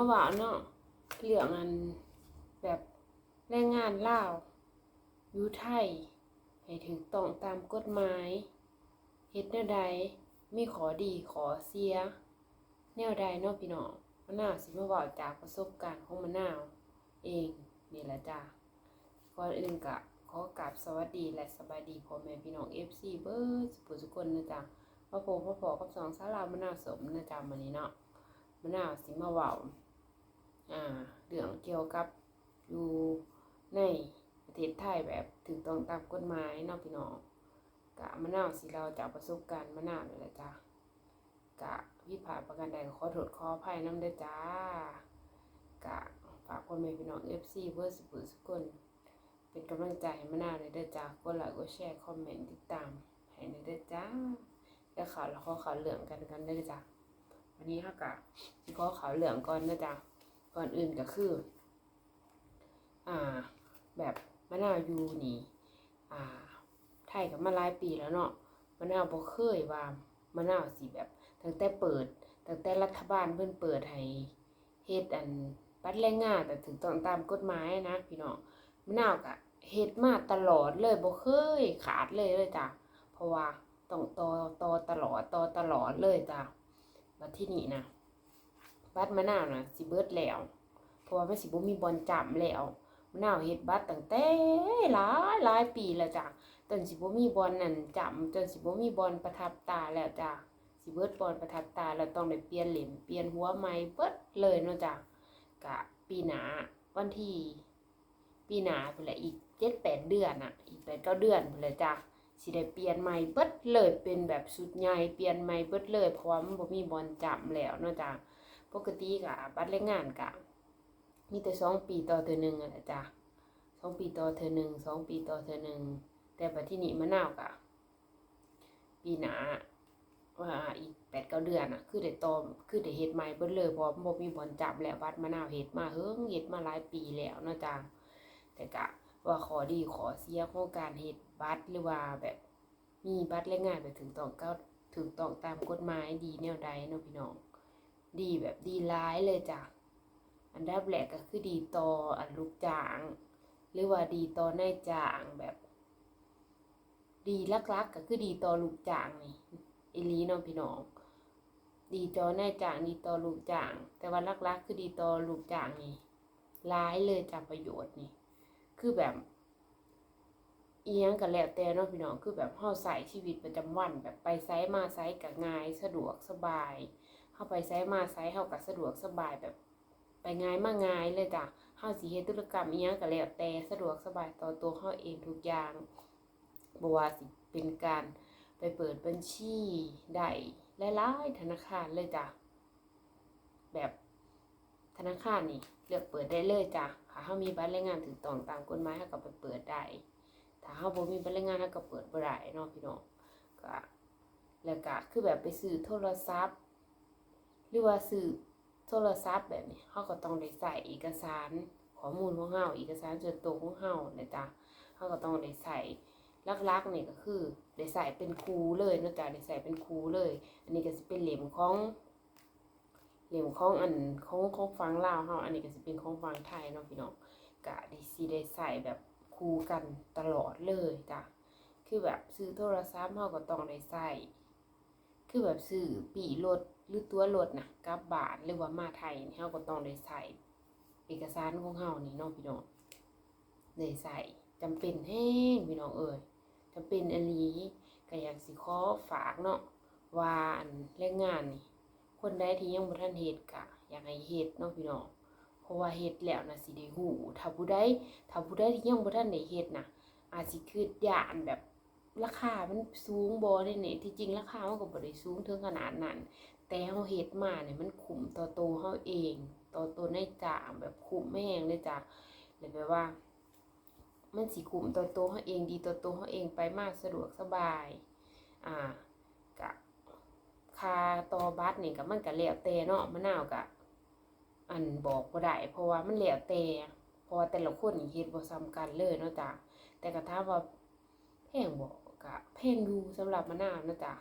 มาว่าเนาะเรื่องอันแบบแรงงานลาวอยู่ไทย ให้ถูกต้องตามกฎหมายเฮ็ดแนวใดมีขอดีขอเสีย แนวใดเนาะพี่น้องมะนาวสิมาเว้าจากประสบการณ์ของมะนาวเองนี่แหละจ้าก่อนอื่นก็ขอกราบสวัสดีและสบายดีพ่อแม่พี่น้อง FC เบิร์ดสุขสุคนนะจ๊ะพ่อโพพ่อพอกับสองสาวลาวมะนาวสมนะจ๊ะมื้อนี้เนาะมะนาวสิมาเว้าอ่า เรื่องเกี่ยวกับอยู่ในประเทศไทยแบบถูกต้องตามกฎหมายเนาะพี่น้องกะมะนาวสิเราจากประสบการณ์มะนาวนี่แหละจ้ะกะวิผาประกันใดขอโทษขออภัยนำเด้จ้ากะฝากพ่อแม่พี่น้อง FC เพื่อสุขสุขคนเป็นกำลังใจให้มานาวเลยเด้อจ้ากดไลค์กดแชร์คอมเมนต์ติดตามให้ในเด้อจ้าแล้วข่าวแล้วข้อข่าวเหลืองกันกันเด้อจ้าวันนี้ฮักกะขอข่าวเหลืองก่อนนะจ้า ก่อนอื่นก็คือ อ่า แบบมะนาวอยู่นี่ อ่า ไทยกับมาหลายปีแล้วเนาะมะนาวบ่เคยว่ามะนาวสิแบบตั้งแต่เปิดตั้งแต่รัฐบาลเพิ่นเปิดให้เฮ็ดอันบัตรแรงงานแต่ถึงต้องตามกฎหมายนะพี่น้องมะนาวกะเฮ็ดมาตลอดเลยบ่เคยขาดเลยเลยจ้ะเพราะว่าต้องต่อต่อตลอดต่อตลอดเลยจ้ะบัดที่นี่นะ บัตรมะนาวนะสิเบิดแล้ว เพราะว่ามันสิบ่มีบอลจำแล้วมะนาวเฮ็ดบัตรตั้งแต่หลายหลายปีแล้วจ้ะจนสิบ่มีบอลนั่นจำจนสิบ่มีบอลประทับตาแล้วจ้ะสิเบิดบอลประทับตาแล้วต้องได้เปลี่ยนเหล่มเปลี่ยนหัวใหม่เบิดเลยเนาะจ้ะกะปีหนาวันที่ปีหนาพุ่นละอีกเจ็ดแปดเดือนอะ อีกแปดเก้าเดือนพุ่นละจ้ะสิได้เปลี่ยนใหม่เบิดเลยเป็นแบบสุดใหญ่เปลี่ยนใหม่เบิดเลยเพราะว่ามันบ่มีบอลจำแล้วเนาะจ้ะ ปกติกะบัตรแรงงานกะ มีแต่สองปีต่อเทอหนึ่งอะแหละจ้ะสองปีต่อเทอหนึ่งสองปีต่อเทอหนึ่งแต่บัดที่นี่มะนาวกะ ปีหนาว่าอีกแปดเก้าเดือนอะ คือได้ตอมคือได้เฮ็ดใหม่เบิดเลยเพราะบ่มีบอลจับแล้ววัดมะนาวเฮ็ดมาเฮิงเฮ็ดมาหลายปีแล้วเนาะจ้าแต่กะว่าขอดีขอเสียของการเฮ็ดบัตรหรือว่าแบบมีบัตรแรงงานไปถึงต้องก็ถึงต้องตามกฎหมายดีแนวใดเนาะพี่น้อง ดีแบบดีร้ายเลยจ้ะ อันดับแรกก็คือดีต่ออันลูกจ้าง หรือว่าดีต่อนายจ้างแบบ ดีลักๆก็คือดีต่อลูกจ้างนี่อีลีเนาะพี่น้อง ดีต่อนายจ้างดีต่อลูกจ้าง แต่ว่าลักๆคือดีต่อลูกจ้างนี่ร้ายเลยจากประโยชน์นี่ คือแบบเอียงกันแล้วแต่เนาะพี่น้องคือแบบเฮาใส่ชีวิตประจำวัน แบบไปไซมาไซกับง่ายสะดวกสบาย เฮาไปไซมาไซเฮากับสะดวกสบายแบบ ไปง่ายมากง่ายเลยจ้ะเฮาสิเฮ็ดธุรกรรมอีหยังก็แล้วแต่สะดวกสบายต่อตัวเฮาเองทุกอย่างบ่ว่าสิเป็นการไปเปิดบัญชีได้หลายๆธนาคารเลยจ้ะแบบธนาคารนี่เลือกเปิดได้เลยจ้ะถ้าเฮามีบัตรแรงงานถูกต้องตามกฎหมายเฮาก็ไปเปิดได้ถ้าเฮาบ่มีบัตรแรงงานเฮาก็เปิดบ่ได้เนาะพี่น้องก็แล้วก็คือแบบไปซื้อโทรศัพท์ หรือว่าซื้อโทรศัพท์แบบนี้เฮาก็ต้องได้ใส่เอกสารข้อมูลของเฮาเอกสารส่วนตัวของเฮานะจ๊ะเฮาก็ต้องได้ใส่ลักๆนี่ก็คือได้ใส่เป็นครูเลยเนอกจากได้ใส่เป็นครูเลย อันนี้ก็จะเป็นเหลี่ยมของเหลี่ยมของอันของของฟังลาวเฮาอันนี้ก็จะเป็นของฟังไทยเนาะพี่น้องกะดิซีได้ใส่แบบครูกันตลอดเลยจ้ะคือแบบซื้อโทรศัพท์เฮาก็ต้องได้ใส่คือแบบซื้อปีรถ หรือตัวรถน่ะกลับบานหรือว่ามาไทยนี่เฮาก็ต้องได้ใส่เอกสารของเฮานี่เนาะพี่น้องได้ใส่จำเป็นแห้งพี่น้องเอ้ยจะเป็นอันนี้ก็อยากสิขอฝากเนาะว่าอันแรงงานนี่คนใดที่ยังบ่ทันเฮ็ดก็อยากให้เฮ็ดเนาะพี่น้องเพราะว่าเฮ็ดแล้วน่ะสิได้ฮู้ถ้าผู้ใดถ้าผู้ใดที่ยังบ่ทันได้เฮ็ดน่ะอาจสิคิดย่านแบบราคามันสูงบ่ได้นี่ที่จริงราคามันก็บ่ได้สูงถึงขนาดนั้น แต่เฮาเฮ็ดมาเนี่ยมันคุ้มต่อตัวเฮาเองต่อตัวในจ้าแบบคุ้มแม่งเลยจ้ะเลยแบบว่า มันสิคุ้มตัวโตเขาเองดีตัวโตเขาเองไปมากสะดวกสบาย อ่ากะคาตอบัตรนี่ยก็มันก็แล้วแต่เนาะมะนาวกะอันบอกบ่ได้เพราะว่ามันแล้วแต่เพราะแต่ละคนเฮ็ดบ่ซ้ำกันเลยเนาะจ้ะแต่ก็ถาว่าแพงบ่ก็แพงอยู่สำหรับมะนาวนะจ๊ะ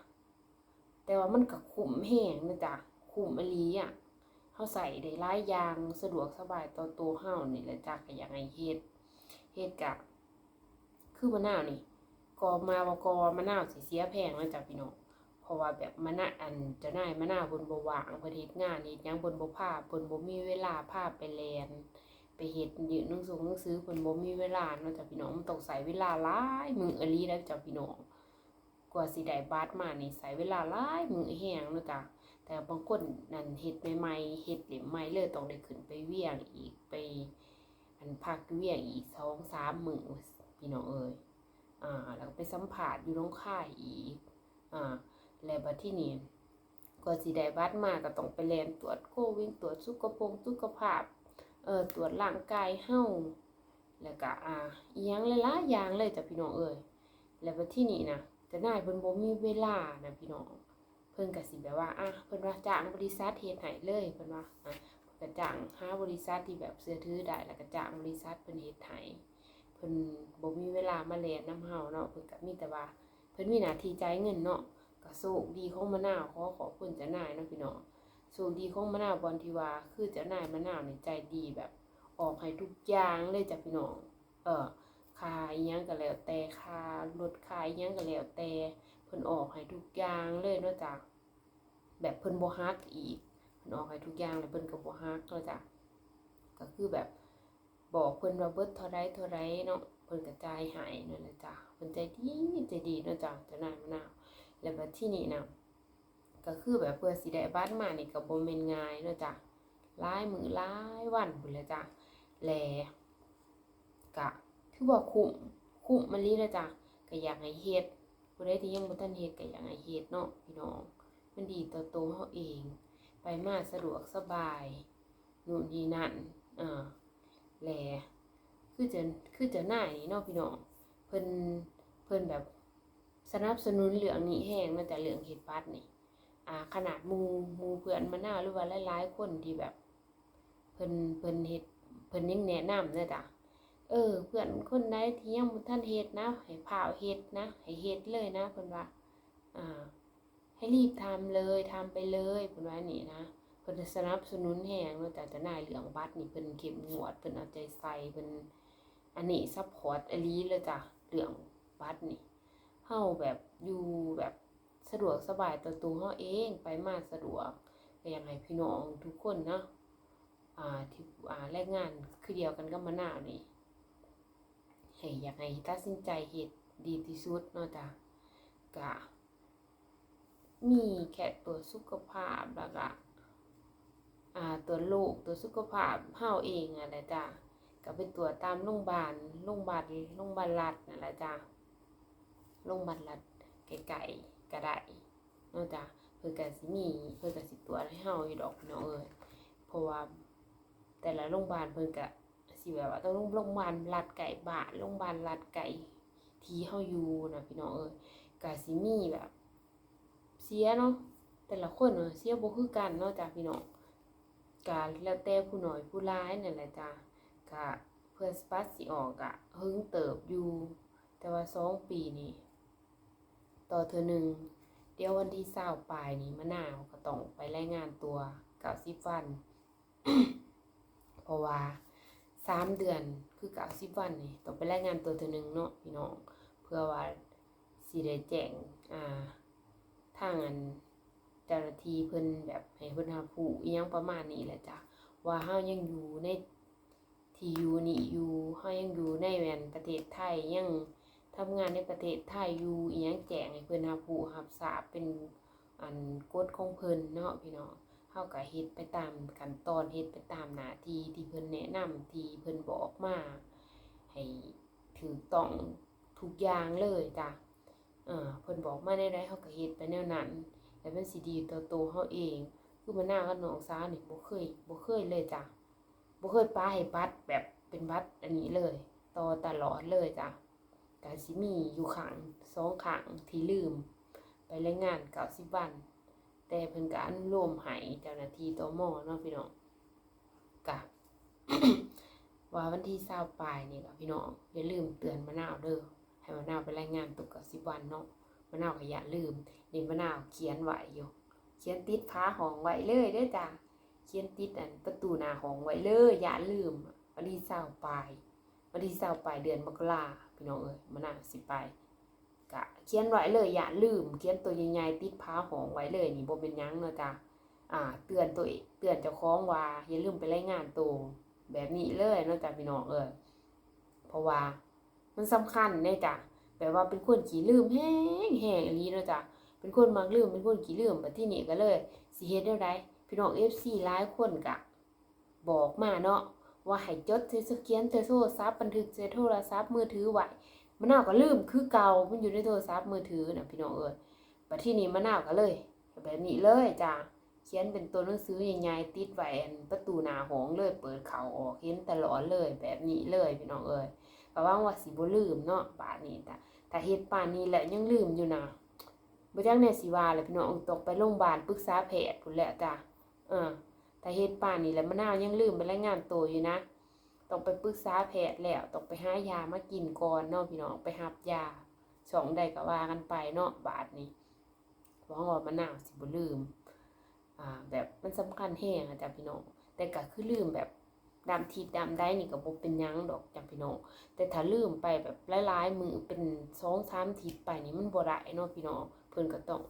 แต่ว่ามันก็คุ้มแฮงนะจ๊ะคุ้มอลีอะเฮาใส่ได้หลายอย่างสะดวกสบายต่อตัวเฮานี่แหละจ้ะก็อยากให้เฮ็ดเฮ็ดกะคือมะนาวนี่กอมาบ่กอมะนาวสิเสียแพงนะจ้ะพี่น้องเพราะว่าแบบมะนาวอันเจะนายมะนาวเพิ่นบ่ว่างเพิ่นเฮ็ดงานเฮ็ดหยังเพิ่นบ่พาเพิ่นบ่มีเวลาพาไปแลนไปเฮ็ดยืนหนังสือหนังสือเพิ่นบ่มีเวลาเนาะจ้ะพี่น้องมันต้องใช้เวลาหลายมื้ออลีแล้วจ้ะพี่น้อง ว่าสิได้บัตรมานี่ใช้เวลาหลายมือแฮงเนาะจ้ะแต่บางคนนั่นเฮ็ดใหม่ๆเฮ็ดเล่มใหม่เลยต้องได้ขึ้นไปเวียงอีกไป อันพักเวียงอีก2 3มื้อพี่น้องเอ้ยอ่าแล้วไปสัมผัสอยู่น้องค่ายอีกอ่าแล้วบัดที่นี่ก็สิได้บัตรมาก็ต้องไปแลนตรวจโควิดตรวจสุขภพสุขภาพเอ่อตรวจร่างกายเฮาแล้วก็อ่าอีหยังหลายๆอย่างเลยจ้ะพี่น้องเอ้ยแล้วบัดที่นี่นะ เจะนายเพิ่นบ่มีเวลานะพี่น้อง เพิ่นก็สิแบบว่าอะเพิ่นว่าจ้างบริษัทเฮ็ดให้เลยเพิ่นว่าอะก็จ้างหาบริษัทที่แบบเชื่อถือได้แล้วก็จ้างบริษัทเพิ่นเฮ็ดให้เพิ่นบ่มีเวลามาเรียนนํเฮาเนาะเพิ่นก็มีแต่ว่าเพิ่นมีหน้าที่จ่ายเงินเนาะก็โชคดีของมะนาวขอขอบคุณเจ้านายเนาะพี่น้องโชคดีของมะนาวบอนที่ว่าคือเจ้านายมะนาวนี่ใจดีแบบออกให้ทุกอย่างเลยจ้ะพี่น้องเออ คาอิหยังก็แล้วแต่ค่ารถคาอิหยังก็แล้วแต่เพิ่นออกให้ทุกอย่างเลยนาะจ้ะแบบเพิ่นบ่ฮักอีกเพิ่นออกให้ทุกอย่างแล้วเพิ่นก็บ่ฮักเนาะจ้ะก็คือแบบบอกเพิ่นว่าเบิดเท่าไรเท่าไรเนาะเพิ่นกระจายให้นั่นแหละจ้ะเพิ่นใจดีใจดีเนาะจ้ะจ้านายมะนาวแล้วบัดที่นี่นะก็คือแบบเพื่อสิได้บัตรมานี่ก็บ่แม่นง่ายเนาะจ้ะหลายมื้อหลายวันพุ่นแหละจ้ะแลก็ ถือว่าคุ้มคุ้มมาลีแล้วจ้ะก็อยากให้เฮ็ดผู้ใดที่ยังบ่ทันเฮ็ดก็อยากให้เฮ็ดเนาะพี่น้อง มันดีต่อตัวเฮาเอง ไปมาสะดวกสบายนู่นนี่นั่นอ่าแลคือจะคือจะหน้านี่เนาะพี่น้องเพิ่นเพิ่นแบบสนับสนุนเรื่องนี้แห้งมาแต่เรื่องเฮ็ดบัตรนี่อ่า ขนาดมูมูเพื่อนมะนาวหรือว่าหลายๆคนที่แบบ เพิ่นเพิ่นเฮ็ดเพิ่นยังแนะนำเด้อจ้ะ เออ เพื่อนคนใดที่ยังบ่ทันเฮ็ดนะ ให้พาเฮ็ดนะ ให้เฮ็ดเลยนะเพิ่นว่า อ่า ให้รีบทำเลยทำไปเลยเพิ่นว่านี่นะเพิ่นสนับสนุนแฮงแต่จะนายเหลืองบัตรนี่เพิ่นเข้มงวดเพิ่นเอาใจใส่เพิ่นอันนี้ซัพพอร์ตอลีเลยจ้ะเรื่องบัตรนี่เฮาแบบอยู่แบบสะดวกสบายต่อตัวเฮาเองไปมาสะดวกก็อยากให้พี่น้องทุกคนนะอ่าที่อ่าแรงงานคือเดียวกันกับมะนานี่ ให้อยากให้ตัดสินใจเฮ็ดดีที่สุดเนาะจ้ะก็มีแค่ตัวสุขภาพแล้วก็ตัวจโรคตัวสุขภาพเฮาเองอะแหละจ้ะก็ไปตรวตามโรงพยาบาลโรงพยาบาลโรงพยาบาลรัฐนั่นแหละจ้ะโรงพยาบาลรัฐไกลๆก็ได้เนาะจ้ะเพิ่นก็สิมีเพิ่นก็สิตรวให้เฮาอยู่ดอกพี่น้องเอ้ยเพราะว่าแต่ละโรงพยาบาลเพิ่นก็ สิแบบว่าต้องโรงพยาบาลรัฐไกลบ้านโรงพยาบาลรัฐไกลที่เฮาอยู่นะพี่น้องเอ้ยก็สิมีแบบ เสียเนาะแต่ละคนเนาะเสียบ่คือกันเนาะจ้ะพี่น้องก็แล้วแต่ผู้น้อยผู้ร้ายนั่นแหละจ้ะก็เพื่อสปัสสิออกอะหึงเติบอยู่ แต่ว่าสองปีนี่ต่อเธอหนึ่งเดี๋ยววันที่เศร้าปลายนี่มะนาวก็ต้องไปรายงานตัวก้าสิบวัน เพราะว่า สามเดือนคือเก้าสิบวันนี่ต้องไปรายงานตัวเธอหนึ่งเนาะพี่น้องเพื่อว่าสิได้แจ้งอ่าทางอันเจ้าหน้าที่เพิ่นแบบให้เพิ่นหาผู้อีหยังประมาณนี้แหละจ้ะว่าเฮายังอยู่ในที่อยู่นี่อยู่เฮายังอยู่ในแม่นประเทศไทยยังทำงานในประเทศไทยอยู่อีหยังแจ้งให้เพิ่นหาผู้รับทราบเป็นอันกฎของเพิ่นเนาะพี่น้องาก็เฮ็ดไปตามขั้นตอนเฮ็ดไปตามหน้าที่ที่เพิ่นแนะนำที่เพิ่นบอกมา ให้ถูกต้องทุกอย่างเลยจ้ะเออเพิ่นบอกมาได้ไดเฮาก็เฮ็ดไปแนวนั้นแต่เป็นสิดีต่อตัวเฮาเอง คือมันหน้ากับน้องสาวนี่บ่เคยบ่เคยเลยจ้ะบ่เคยป้าให้บัตรแบบเป็นบัตรอันนี้เลย ต่อตลอดเลยจ้ะก็สิมีอยู่ข้งสองข้งที่ลืม ไปรายงาน90วัน แต่เพิ่นก็อนุโลมให้เจ้าหน้าที่ตมเนาะพี่น้องกะว่าวันที่20ปลายนี่ก็พี่น้องอย่าลืมเตือนมะนาวเด้อให้มะนาวไปรายงานตุก90วันเนาะมะนาวก็อย่าลืมนี่มะนาวเขียนไว้อยู่เขียนติดฟ้าห้องไว้เลยเด้อจ้ะเขียนติดอันประตูหน้าห้องไว้เลยอย่าลืมวันที่เศร้าปลายวันที่เศร้าปลายเดือนมกราพี่น้องเอ้ยมันน่าสิไป กะเขียนไว้เลยอย่าลืม เขียนตัวใหญ่ๆติดผ้าห้องไว้เลยนี่บ่เป็นยังเนาะจ้ะอ่า เตือนตัวเองเตือนเจ้าของว่าอย่าลืมไปรายงานตัวแบบนี้เลยเนาะจ้ะพี่น้องเอ้ยเพราะว่ามันสำคัญเนี่ยจ้ะแบบว่าเป็นคนขี้ลืมแห้งแห้งอีหลีเนาะจ้ะเป็นคนมักลืมเป็นคนขี้ลืมบัดที่นี่ก็เลยสิเฮ็ดได้ไดพี่น้อง FC หลายคนกะ บอกมาเนาะว่าให้จดใส่สเกียนใส่โทรศัพท์บันทึกใส่โทรศัพท์มือถือไว้ มะนาวก็ลืมคือเก่ามันอยู่ในโทรศัพท์มือถือน่ะพี่น้องเอ้ยบัดที่นี้มะนาวก็เลยแบบนี้เลยจ้าเขียนเป็นตัวหนังสือใหญ่ๆติดไว้อันประตูหน้าห้องเลยเปิดเข้าออกเห็นตลอดเลยแบบนี้เลยพี่น้องเอ้ยก็วังว่าสิบ่ลืมเนาะบาดนี้แต่ถ้าเฮ็ดป่านนี้แหละยังลืมอยู่นะบ่จักแน่สิว่าเลยพี่น้องตกไปโรงพยาบาลปรึกษาแพทย์พุ่นแหละจ้าเออแต่เฮ็ดป่านนี่แหละมะนาวยังลืมไปรายงานตัวอยู่นะ ต้องไปปรึกษาแพทย์แล้วต้องไปหายามากินก่อนเนาะพี่น้องไปหับยาสองใดก็ว่ากันไปเนาะบาทนี้หวังว่ามะนาวสิบ่ลืม อ่า แบบมันสำคัญแฮงอะจ้ะพี่น้องแต่ก็คือลืมแบบดำทีดำได้นี่ก็บ่เป็นยังดอกจ้ะพี่น้องแต่ถ้าลืมไปแบบหลายๆมือเป็น2-3ทีไปนี่มันบ่ได้เนาะพี่น้องเพิ่นก็ต้อง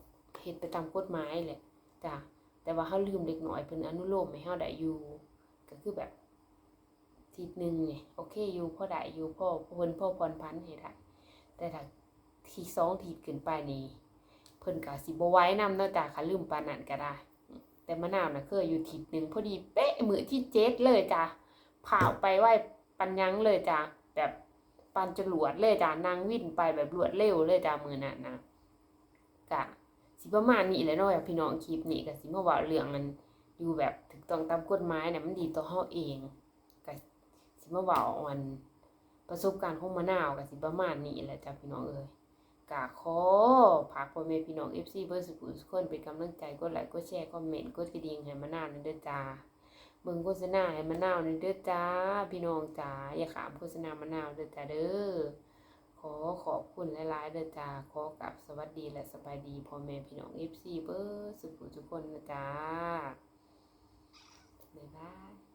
เฮ็ดไปตามกฎหมายแหละจ้ะแต่ว่าเขาลืมเด็กน้อยเพิ่นอนุโลมให้เฮาได้อยู่ก็คือแบบ ทีหนึ่งเนี่ยโอเคอยู่พ่อได้อยู่พ่อเพิ่นพ่อพรพันธ์ให้ได้แต่ถ้าทีสองทีขึ้นไปนี่เพิ่นก็สิบ่ไว้นำเนาะจ้ะค่ะลืมปานนั้นก็ได้ แต่มะนาวน่ะเคยอยู่ทีหนึ่งพอดีเป๊ะมือที่เจ็ดเลยจ้ะพาไปไหว้ปัญญังเลยจ้ะแบบปานจรวดเลยจ้ะนางวิ่นไปแบบรวดเร็วเลยจ้ะมือนั้นนะกะสิประมาณนี้แหละเนาะพี่น้องคลิปนี้ก็สิมาว่าเรื่องมันอยู่แบบถูกต้องตามกฎหมายเนี่ยมันดีต่อเฮาเอง สิมาเว้ามันประสบการณ์ของมะนาวก็สิประมาณนี้แหละจ้ะพี่น้องเอ้ยกะขอฝากพ่อแม่พี่น้อง FC เบอร์สุขุทุกคนเป็นกำลังใจกดไลค์กดแชร์คอมเมนต์กดกระดิ่งให้มะนาวนั่นเด้อจ้าเบิ่งโฆษณาให้มะนาวนั่นเด้อจ้า พี่น้องจ้าอย่าขามโฆษณามะนาวเด้อจ้าเด้อขอขอบคุณหลายๆเด้อจ้าขอกับสวัสดีและสบายดีพ่อแม่พี่น้อง FC เบอร์สุขุทุกคนนะจ้าบ๊ายบาย